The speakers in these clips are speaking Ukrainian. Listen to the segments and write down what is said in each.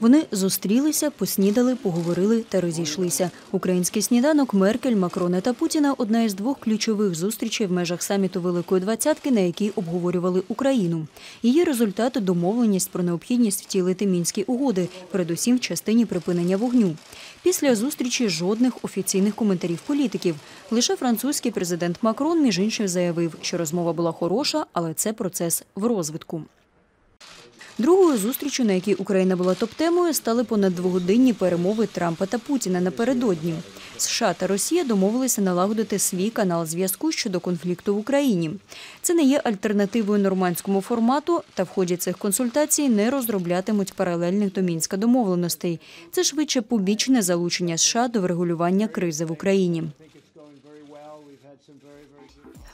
Вони зустрілися, поснідали, поговорили та розійшлися. Український сніданок Меркель, Макрона та Путіна одна із двох ключових зустрічей в межах саміту Великої двадцятки, на якій обговорювали Україну. Її результат домовленість про необхідність втілити мінські угоди, передусім в частині припинення вогню. Після зустрічі жодних офіційних коментарів політиків. Лише французький президент Макрон, між іншим, заявив, що розмова була хороша, але це процес в розвитку. Другою зустрічю, на якій Україна була топ-темою, стали понад двогодинні перемови Трампа та Путіна напередодні. США та Росія домовилися налагодити свій канал зв'язку щодо конфлікту в Україні. Це не є альтернативою нормандському формату, та в ході цих консультацій не розроблятимуть паралельних до мінська домовленостей. Це швидше побічне залучення США до врегулювання кризи в Україні.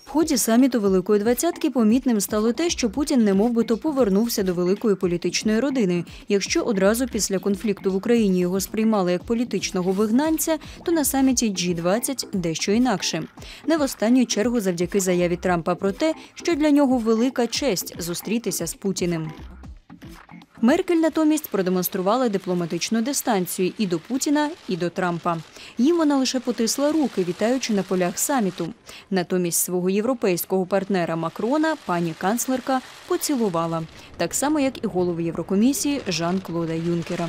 В ході саміту Великої двадцятки помітним стало те, що Путін не то повернувся до великої політичної родини. Якщо одразу після конфлікту в Україні його сприймали як політичного вигнанця, то на саміті G20 дещо інакше. Не в останню чергу завдяки заяві Трампа про те, що для нього велика честь зустрітися з Путіним. Меркель натомість продемонструвала дипломатичну дистанцію і до Путіна, і до Трампа. Їм вона лише потисла руки, вітаючи на полях саміту. Натомість свого європейського партнера Макрона пані канцлерка поцілувала, так само як і голову Єврокомісії Жан Клода Юнкера.